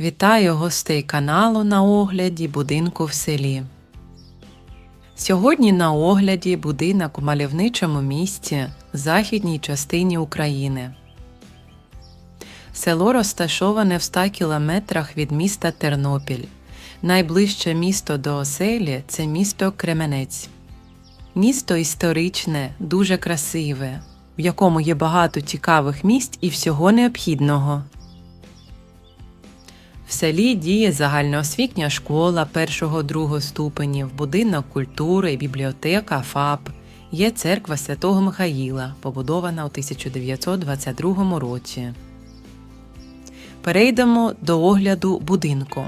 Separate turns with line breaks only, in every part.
Вітаю гостей каналу на огляді будинку в селі. Сьогодні на огляді будинок у мальовничому місті в західній частині України. Село розташоване в 100 кілометрах від міста Тернопіль. Найближче місто до оселі це місто Кременець. Місто історичне, дуже красиве, в якому є багато цікавих місць і всього необхідного. Селі діє загальноосвітня школа першого-другого ступенів, будинок культури, бібліотека, ФАП. Є церква Святого Михаїла, побудована у 1922 році. Перейдемо до огляду будинку.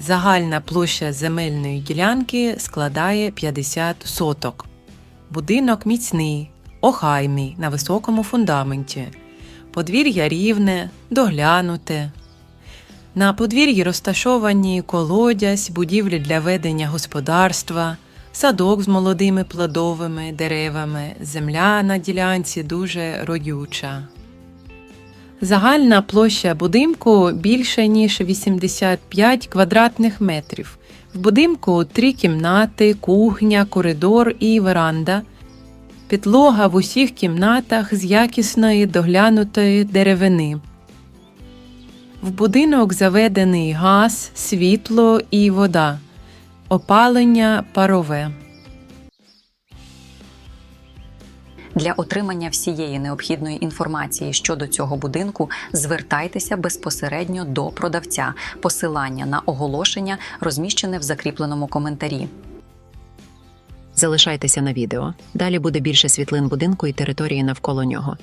Загальна площа земельної ділянки складає 50 соток. Будинок міцний, охайний на високому фундаменті. Подвір'я рівне, доглянуте. На подвір'ї розташовані колодязь, будівлі для ведення господарства, садок з молодими плодовими деревами, земля на ділянці дуже родюча. Загальна площа будинку більше ніж 85 квадратних метрів. В будинку три кімнати, кухня, коридор і веранда. Підлога в усіх кімнатах з якісної доглянутої деревини. В будинок заведений газ, світло і вода, опалення парове.
Для отримання всієї необхідної інформації щодо цього будинку звертайтеся безпосередньо до продавця. Посилання на оголошення розміщене в закріпленому коментарі.
Залишайтеся на відео. Далі буде більше світлин будинку і території навколо нього.